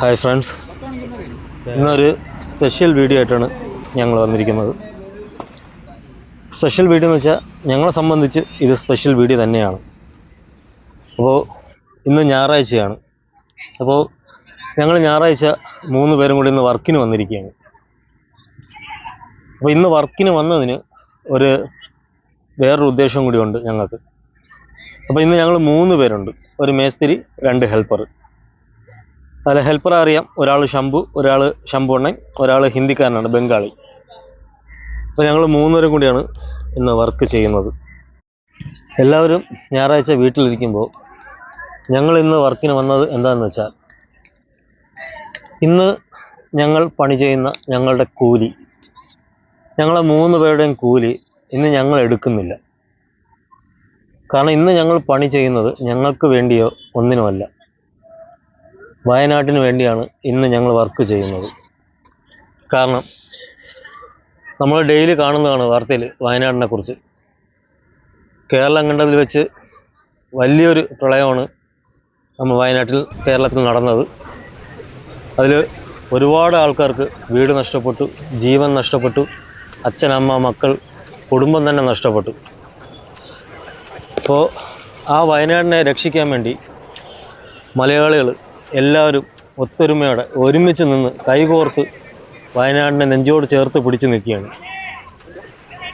Hi friends ഇന്നൊരു special video ആയിട്ടാണ് ഞങ്ങൾ വന്നിരിക്കുന്നത്. സ്പെഷ്യൽ വീഡിയോ എന്ന് വെച്ചാൽ ഞങ്ങളെ സംബന്ധിച്ച് ഇത് സ്പെഷ്യൽ വീഡിയോ തന്നെയാണ്. അപ്പോൾ ഇന്ന് ഞായറാഴ്ചയാണ്. അപ്പോൾ ഞങ്ങൾ ഞായറാഴ്ച മൂന്ന് പേരും കൂടി ഇന്ന് വർക്കിന് വന്നിരിക്കുകയാണ്. അപ്പോൾ ഇന്ന് വർക്കിന് വന്നതിന് ഒരു വേറൊരു ഉദ്ദേശം കൂടിയുണ്ട് ഞങ്ങൾക്ക്. അപ്പോൾ ഇന്ന് ഞങ്ങൾ മൂന്ന് പേരുണ്ട്. ഒരു മേസ്തിരി രണ്ട് ഹെൽപ്പർ അതിൽ ഹെൽപ്പർ അറിയാം. ഒരാൾ ശംഭു ഒരാൾ ശംഭുണ്ണൻ ഒരാൾ ഹിന്ദിക്കാരനാണ് ബംഗാളി. അപ്പോൾ ഞങ്ങൾ മൂന്നുപേരും കൂടിയാണ് ഇന്ന് വർക്ക് ചെയ്യുന്നത്. എല്ലാവരും ഞായറാഴ്ച വീട്ടിലിരിക്കുമ്പോൾ ഞങ്ങൾ ഇന്ന് വർക്കിന് വന്നത് എന്താണെന്ന് വെച്ചാൽ ഇന്ന് ഞങ്ങൾ പണി ചെയ്യുന്ന ഞങ്ങളുടെ കൂലി ഞങ്ങളെ മൂന്ന് പേരുടെയും കൂലി ഇന്ന് ഞങ്ങൾ എടുക്കുന്നില്ല. കാരണം ഇന്ന് ഞങ്ങൾ പണി ചെയ്യുന്നത് ഞങ്ങൾക്ക് വേണ്ടിയോ ഒന്നിനുമല്ല. വയനാട്ടിന് വേണ്ടിയാണ് ഇന്ന് ഞങ്ങൾ വർക്ക് ചെയ്യുന്നത്. കാരണം നമ്മൾ ഡെയിലി കാണുന്നതാണ് വാർത്തയിൽ വയനാടിനെ കുറിച്ച്. കേരളം കണ്ടതിൽ വെച്ച് വലിയൊരു പ്രളയമാണ് നമ്മൾ വയനാട്ടിൽ കേരളത്തിൽ നടന്നത്. അതിൽ ഒരുപാട് ആൾക്കാർക്ക് വീട് നഷ്ടപ്പെട്ടു ജീവൻ നഷ്ടപ്പെട്ടു അച്ഛൻ അമ്മ മക്കൾ കുടുംബം തന്നെ നഷ്ടപ്പെട്ടു. അപ്പോൾ ആ വയനാടിനെ രക്ഷിക്കാൻ വേണ്ടി മലയാളികൾ എല്ലാവരും ഒത്തൊരുമയോടെ ഒരുമിച്ച് നിന്ന് കൈകോർത്ത് വയനാടിനെ നെഞ്ചോട് ചേർത്ത് പിടിച്ച് നിൽക്കുകയാണ്.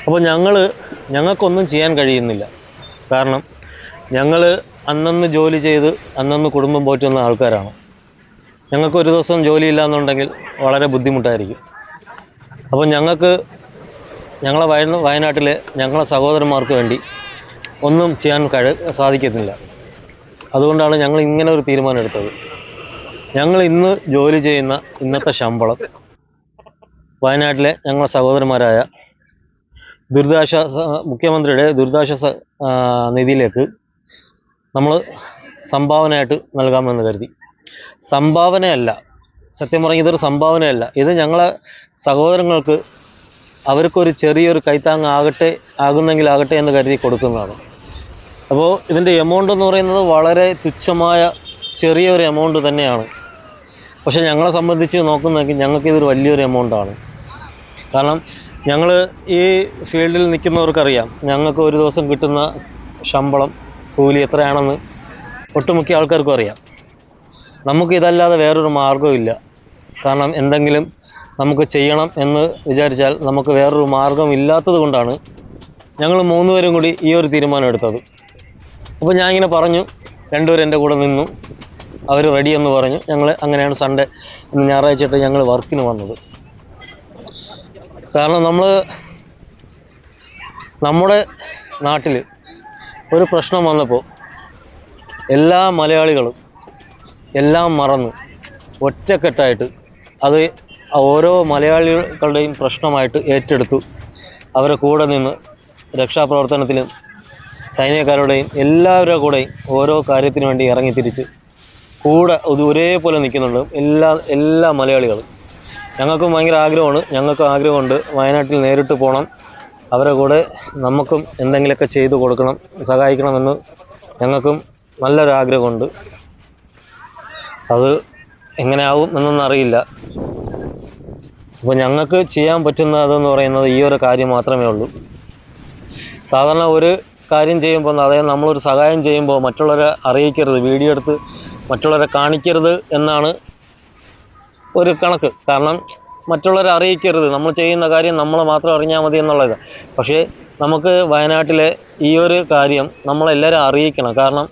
അപ്പോൾ ഞങ്ങൾ ഞങ്ങൾക്കൊന്നും ചെയ്യാൻ കഴിയുന്നില്ല. കാരണം ഞങ്ങൾ അന്നന്ന് ജോലി ചെയ്ത് അന്നന്ന് കുടുംബം പോറ്റുന്ന ആൾക്കാരാണ്. ഞങ്ങൾക്ക് ഒരു ദിവസം ജോലി എന്നുണ്ടെങ്കിൽ വളരെ ബുദ്ധിമുട്ടായിരിക്കും. അപ്പോൾ ഞങ്ങൾക്ക് ഞങ്ങളെ വയ വയനാട്ടിലെ ഞങ്ങളെ സഹോദരന്മാർക്ക് വേണ്ടി ഒന്നും ചെയ്യാൻ കഴി സാധിക്കത്തില്ല. അതുകൊണ്ടാണ് ഞങ്ങൾ ഇങ്ങനെ ഒരു തീരുമാനം എടുത്തത്. ഞങ്ങൾ ഇന്ന് ജോലി ചെയ്യുന്ന ഇന്നത്തെ ശമ്പളം വയനാട്ടിലെ ഞങ്ങളെ സഹോദരന്മാരായ ദുരിതാശ്വാസ മുഖ്യമന്ത്രിയുടെ ദുരിതാശ്വാസ നിധിയിലേക്ക് നമ്മൾ സംഭാവനയായിട്ട് നൽകാമെന്ന് കരുതി. സംഭാവനയല്ല. സത്യം പറഞ്ഞാൽ ഇതൊരു സംഭാവനയല്ല. ഇത് ഞങ്ങളെ സഹോദരങ്ങൾക്ക് അവർക്കൊരു ചെറിയൊരു കൈത്താങ് ആകട്ടെ ആകുന്നെങ്കിലാകട്ടെ എന്ന് കരുതി കൊടുക്കുന്നതാണ്. അപ്പോൾ ഇതിന്റെ എമൗണ്ട് എന്ന് പറയുന്നത് വളരെ തുച്ഛമായ ചെറിയൊരു എമൗണ്ട് തന്നെയാണ്. പക്ഷേ ഞങ്ങളെ സംബന്ധിച്ച് നോക്കുന്നെങ്കിൽ ഞങ്ങൾക്ക് ഇതൊരു വലിയൊരു എമൗണ്ടാണ്. കാരണം ഞങ്ങൾ ഈ ഫീൽഡിൽ നിൽക്കുന്നവർക്കറിയാം ഞങ്ങൾക്ക് ഒരു ദിവസം കിട്ടുന്ന ശമ്പളം കൂലി എത്രയാണെന്ന് ഒട്ടുമിക്ക ആൾക്കാർക്കും അറിയാം. നമുക്ക് ഇതല്ലാതെ വേറൊരു മാർഗമില്ല കാരണം എന്തെങ്കിലും നമുക്ക് ചെയ്യണം എന്ന് വിചാരിച്ചാൽ നമുക്ക് വേറൊരു മാർഗം ഇല്ലാത്തത് കൊണ്ടാണ് ഞങ്ങൾ മൂന്നുപേരും കൂടി ഈ ഒരു തീരുമാനം എടുത്തത്. അപ്പോൾ ഞാൻ ഇങ്ങനെ പറഞ്ഞു രണ്ടുപേരും എന്റെ കൂടെ നിന്നു. അവർ റെഡി എന്ന് പറഞ്ഞു. ഞങ്ങൾ അങ്ങനെയാണ് സൺഡേ ഇന്ന് ഞായറാഴ്ചയായിട്ട് ഞങ്ങൾ വർക്കിന് വന്നത്. കാരണം നമ്മൾ നമ്മുടെ നാട്ടിൽ ഒരു പ്രശ്നം വന്നപ്പോൾ എല്ലാ മലയാളികളും എല്ലാം മറന്ന് ഒറ്റക്കെട്ടായിട്ട് അത് ഓരോ മലയാളികളുടെയും പ്രശ്നമായിട്ട് ഏറ്റെടുത്തു. അവരെ കൂടെ നിന്ന് രക്ഷാപ്രവർത്തനത്തിലും സൈനികക്കാരുടെയും എല്ലാവരുടെ കൂടെയും ഓരോ കാര്യത്തിനു വേണ്ടി ഇറങ്ങി തിരിച്ച് കൂടെ ഇത് ഒരേപോലെ നിൽക്കുന്നുണ്ട്. എല്ലാ എല്ലാ മലയാളികളും. ഞങ്ങൾക്കും ഭയങ്കര ആഗ്രഹമാണ്. ഞങ്ങൾക്കും ആഗ്രഹമുണ്ട്. വയനാട്ടിൽ നേരിട്ട് പോകണം. അവരെ കൂടെ നമുക്കും എന്തെങ്കിലുമൊക്കെ ചെയ്തു കൊടുക്കണം സഹായിക്കണമെന്ന് ഞങ്ങൾക്കും നല്ലൊരു ആഗ്രഹമുണ്ട്. അത് എങ്ങനെയാവും എന്നൊന്നും അറിയില്ല. അപ്പോൾ ഞങ്ങൾക്ക് ചെയ്യാൻ പറ്റുന്നതെന്ന് പറയുന്നത് ഈ ഒരു കാര്യം മാത്രമേ ഉള്ളൂ. സാധാരണ ഒരു കാര്യം ചെയ്യുമ്പോൾ അതായത് നമ്മളൊരു സഹായം ചെയ്യുമ്പോൾ മറ്റുള്ളവരെ അറിയിക്കരുത്. വീഡിയോ എടുത്ത് മറ്റുള്ളവരെ കാണിക്കരുത് എന്നാണ് ഒരു കണക്ക്. കാരണം മറ്റുള്ളവരെ അറിയിക്കരുത്. നമ്മൾ ചെയ്യുന്ന കാര്യം നമ്മൾ മാത്രം അറിഞ്ഞാൽ മതി എന്നുള്ളത് പക്ഷേ നമുക്ക് വയനാട്ടിലെ ഈ ഒരു കാര്യം നമ്മളെല്ലാവരും അറിയിക്കണം. കാരണം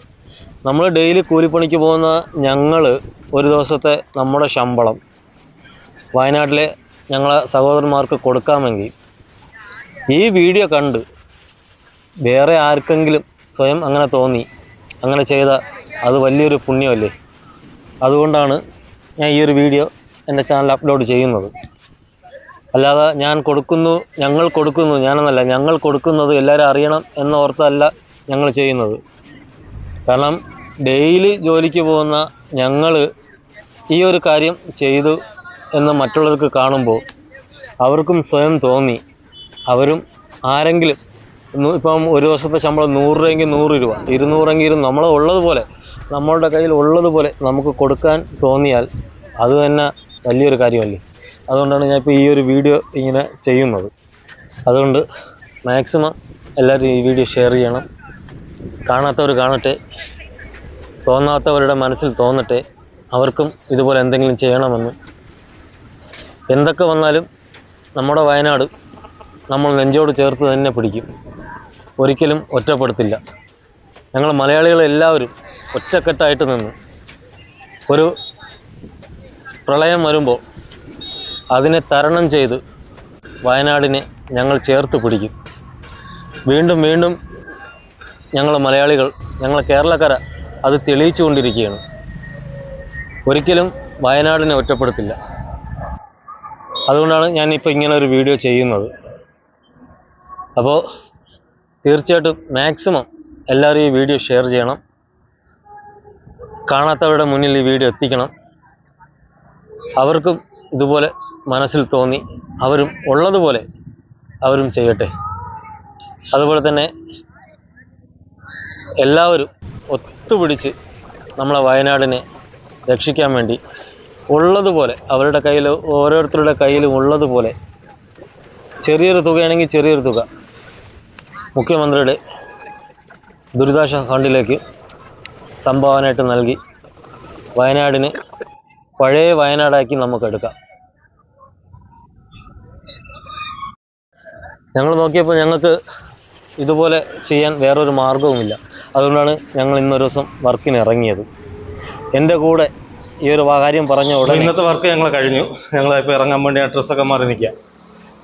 നമ്മൾ ഡെയിലി കൂലിപ്പണിക്ക് പോകുന്ന ഞങ്ങൾ ഒരു ദിവസത്തെ നമ്മുടെ ശമ്പളം. വയനാട്ടിലെ ഞങ്ങളെ സഹോദരന്മാർക്ക് കൊടുക്കാമെങ്കിൽ ഈ വീഡിയോ കണ്ട് വേറെ ആർക്കെങ്കിലും സ്വയം അങ്ങനെ തോന്നി അങ്ങനെ ചെയ്ത അത് വലിയൊരു പുണ്യമല്ലേ? അതുകൊണ്ടാണ് ഞാൻ ഈ ഒരു വീഡിയോ എന്റെ ചാനൽ അപ്ലോഡ് ചെയ്യുന്നത്. അല്ലാതെ ഞാൻ കൊടുക്കുന്നു ഞങ്ങൾ കൊടുക്കുന്നു ഞാനെന്നല്ല ഞങ്ങൾ കൊടുക്കുന്നത് എല്ലാവരും അറിയണം എന്നോർത്തല്ല ഞങ്ങൾ ചെയ്യുന്നത്. കാരണം ഡെയിലി ജോലിക്ക് പോകുന്ന ഞങ്ങൾ ഈ ഒരു കാര്യം ചെയ്തു എന്ന് മറ്റുള്ളവർക്ക് കാണുമ്പോൾ അവർക്കും സ്വയം തോന്നി. അവരും ആരെങ്കിലും ഇപ്പം ഒരു ദിവസത്തെ ശമ്പളം നൂറ് രൂപയെങ്കിൽ നൂറ് രൂപ ഇരുന്നൂറെങ്കിലും നമ്മളുള്ളതുപോലെ നമ്മളുടെ കയ്യിൽ ഉള്ളതുപോലെ നമുക്ക് കൊടുക്കാൻ തോന്നിയാൽ അത് തന്നെ വലിയൊരു കാര്യമല്ലേ? അതുകൊണ്ടാണ് ഞാൻ ഇപ്പോൾ ഈ ഒരു വീഡിയോ ഇങ്ങനെ ചെയ്യുന്നത്. അതുകൊണ്ട് മാക്സിമം എല്ലാവരും ഈ വീഡിയോ ഷെയർ ചെയ്യണം. കാണാത്തവർ കാണട്ടെ. തോന്നാത്തവരുടെ മനസ്സിൽ തോന്നട്ടെ. അവർക്കും ഇതുപോലെ എന്തെങ്കിലും ചെയ്യണമെന്ന്. എന്തൊക്കെ വന്നാലും നമ്മുടെ വയനാട് നമ്മൾ നെഞ്ചോട് ചേർത്ത് തന്നെ പിടിക്കും. ഒരിക്കലും ഒറ്റപ്പെടുത്തില്ല. ഞങ്ങൾ മലയാളികളെല്ലാവരും ഒറ്റക്കെട്ടായിട്ട് നിന്ന് ഒരു പ്രളയം വരുമ്പോൾ അതിനെ തരണം ചെയ്ത് വയനാടിനെ ഞങ്ങൾ ചേർത്ത് പിടിക്കും. വീണ്ടും വീണ്ടും ഞങ്ങൾ മലയാളികൾ ഞങ്ങൾ കേരളക്കര അത് തെളിയിച്ചു കൊണ്ടിരിക്കുകയാണ്. ഒരിക്കലും വയനാടിനെ ഒറ്റപ്പെടുത്തില്ല. അതുകൊണ്ടാണ് ഞാനിപ്പോൾ ഇങ്ങനെ ഒരു വീഡിയോ ചെയ്യുന്നത്. അപ്പോൾ തീർച്ചയായിട്ടും മാക്സിമം എല്ലാവരും ഈ വീഡിയോ ഷെയർ ചെയ്യണം. കാണാത്തവരുടെ മുന്നിൽ ഈ വീഡിയോ എത്തിക്കണം. അവർക്കും ഇതുപോലെ മനസ്സിൽ തോന്നി. അവരും ഉള്ളതുപോലെ അവരും ചെയ്യട്ടെ. അതുപോലെ തന്നെ എല്ലാവരും ഒത്തുപിടിച്ച് നമ്മളെ വയനാടിനെ രക്ഷിക്കാൻ വേണ്ടി ഉള്ളതുപോലെ അവരുടെ കയ്യിൽ ഓരോരുത്തരുടെ കയ്യിലും ഉള്ളതുപോലെ ചെറിയൊരു തുകയാണെങ്കിൽ ചെറിയൊരു തുക. മുഖ്യമന്ത്രിയുടെ ദുരിതാശ്വാസ ഫണ്ടിലേക്ക് സംഭാവനയായിട്ട് നൽകി വയനാടിന് പഴയ വയനാടാക്കി നമുക്ക് എടുക്കാം. ഞങ്ങൾ നോക്കിയപ്പോൾ ഞങ്ങൾക്ക് ഇതുപോലെ ചെയ്യാൻ വേറൊരു മാർഗവുമില്ല അതുകൊണ്ടാണ് ഞങ്ങൾ ഇന്നൊരു ദിവസം വർക്കിന് ഇറങ്ങിയത്. എന്റെ കൂടെ ഈ ഒരു കാര്യം പറഞ്ഞ ഉടനെ ഇന്നത്തെ വർക്ക് ഞങ്ങൾ കഴിഞ്ഞു. ഞങ്ങൾ ഇപ്പോൾ ഇറങ്ങാൻ വേണ്ടി ആ ഡ്രസ്സൊക്കെ മാറി നിൽക്കുക.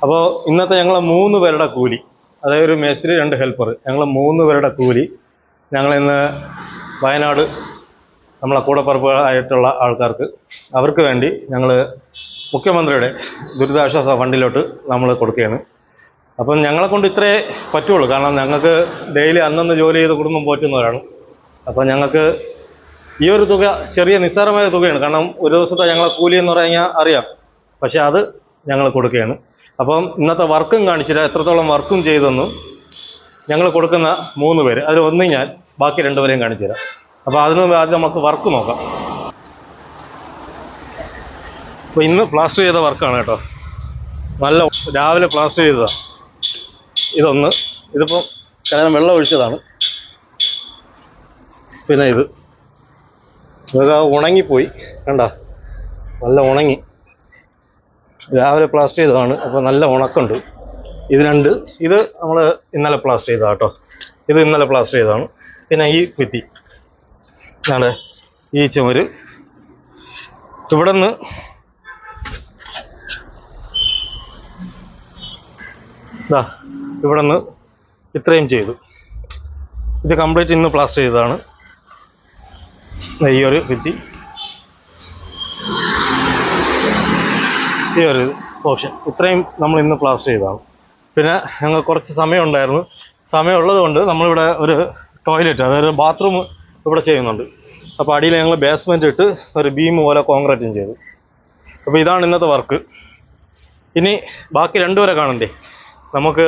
അപ്പോൾ ഇന്നത്തെ ഞങ്ങൾ മൂന്ന് പേരുടെ കൂലി അതായത് ഒരു മേസ്ത്രി രണ്ട് ഹെൽപ്പർ ഞങ്ങൾ മൂന്ന് പേരുടെ കൂലി ഞങ്ങൾ ഇന്ന് വയനാട് നമ്മളെ കൂടപ്പറപ്പായിട്ടുള്ള ആൾക്കാർക്ക് അവർക്ക് വേണ്ടി ഞങ്ങൾ മുഖ്യമന്ത്രിയുടെ ദുരിതാശ്വാസ ഫണ്ടിലോട്ട് നമ്മൾ കൊടുക്കുകയാണ്. അപ്പം ഞങ്ങളെ കൊണ്ട് ഇത്രേ പറ്റുള്ളൂ. കാരണം ഞങ്ങൾക്ക് ഡെയിലി അന്നന്ന് ജോലി ചെയ്ത് കുടുംബം പോറ്റുന്നവരാണ്. അപ്പം ഞങ്ങൾക്ക് ഈ ഒരു തുക ചെറിയ നിസ്സാരമായ തുകയാണ്. കാരണം ഒരു ദിവസത്തെ ഞങ്ങളെ കൂലി എന്ന് പറഞ്ഞാൽ അറിയാം. പക്ഷേ അത് ഞങ്ങൾ കൊടുക്കുകയാണ്. അപ്പം ഇന്നത്തെ വർക്കും കാണിച്ചില്ല. എത്രത്തോളം വർക്കും ചെയ്തെന്നും ഞങ്ങൾ കൊടുക്കുന്ന മൂന്ന് പേര്. അതിൽ ഒന്ന് ഞാൻ ബാക്കി രണ്ടുപേരെയും കാണിച്ചു തരാം. അപ്പോൾ അതിന് ആദ്യം നമുക്ക് വർക്ക് നോക്കാം. അപ്പോൾ ഇന്ന് പ്ലാസ്റ്റർ ചെയ്ത വർക്കാണ് കേട്ടോ. നല്ല രാവിലെ പ്ലാസ്റ്റർ ചെയ്തതാണ് ഇതൊന്ന്. ഇതിപ്പോൾ കാരണം വെള്ളം ഒഴിച്ചതാണ്. പിന്നെ ഇത്. ഇതൊക്കെ ഉണങ്ങിപ്പോയി. കണ്ട? നല്ല ഉണങ്ങി. രാവിലെ പ്ലാസ്റ്റർ ചെയ്തതാണ്. അപ്പോൾ നല്ല ഉണക്കുണ്ട് ഇത് രണ്ട്. ഇത് നമ്മൾ ഇന്നലെ പ്ലാസ്റ്റർ ചെയ്തതാണ് കേട്ടോ. ഇത് ഇന്നലെ പ്ലാസ്റ്റർ ചെയ്തതാണ്. പിന്നെ ഈ ഭിത്തി ഇതാണ് ഈ ചുമര്. ഇവിടെ നിന്ന് ഇതാ ഇവിടെ നിന്ന് ഇത്രയും ചെയ്തു. ഇത് കംപ്ലീറ്റ് ഇന്ന് പ്ലാസ്റ്റർ ചെയ്തതാണ്. ഈ ഒരു ഭിത്തി ഈ ഒരു ഓപ്ഷൻ ഇത്രയും നമ്മൾ ഇന്ന് പ്ലാസ്റ്റർ ചെയ്തതാണ്. പിന്നെ ഞങ്ങൾ കുറച്ച് സമയം ഉണ്ടായിരുന്നു സമയമുള്ളത് കൊണ്ട് നമ്മളിവിടെ ഒരു ടോയ്ലറ്റ് അതായത് ബാത്റൂം ഇവിടെ ചെയ്യുന്നുണ്ട്. അപ്പോൾ അടിയിൽ ഞങ്ങൾ ബേസ്മെന്റ് ഇട്ട് ഒരു ബീം പോലെ കോൺക്രീറ്റും ചെയ്തു. അപ്പോൾ ഇതാണ് ഇന്നത്തെ വർക്ക് ഇനി ബാക്കി രണ്ടുപേരെ കാണണ്ടേ? നമുക്ക്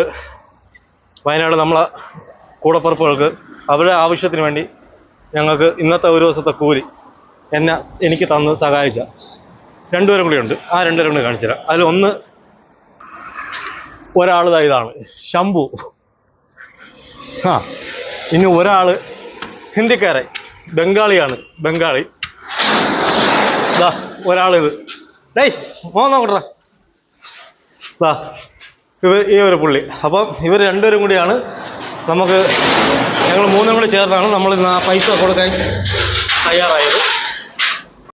വയനാട് നമ്മളെ കൂടപ്പുറപ്പുകൾക്ക് അവരുടെ ആവശ്യത്തിന് വേണ്ടി ഞങ്ങൾക്ക് ഇന്നത്തെ ഒരു ദിവസത്തെ കൂലി എന്നെ എനിക്ക് തന്ന് സഹായിച്ച രണ്ടുപേരും കൂടി ഉണ്ട്. ആ രണ്ടുപേരും കൂടി കാണിച്ചു തരാം അതിൽ ഒന്ന് ഇതാണ് ശംഭു. ആ ഇനി ഒരാൾ ഹിന്ദിക്കാരൻ ബംഗാളിയാണ് ബംഗാളി. ദാ ഒരാളിത്. ഡേയ് മോ നോക്കട്ടെ. ദാ ഇവർ ഈ ഒരു പുള്ളി. അപ്പം ഇവർ രണ്ടുപേരും കൂടിയാണ്. നമുക്ക് ഞങ്ങൾ മൂന്നും കൂടി ചേർന്നാണ് നമ്മൾ ആ പൈസ കൊടുക്കാൻ തയ്യാറായത്.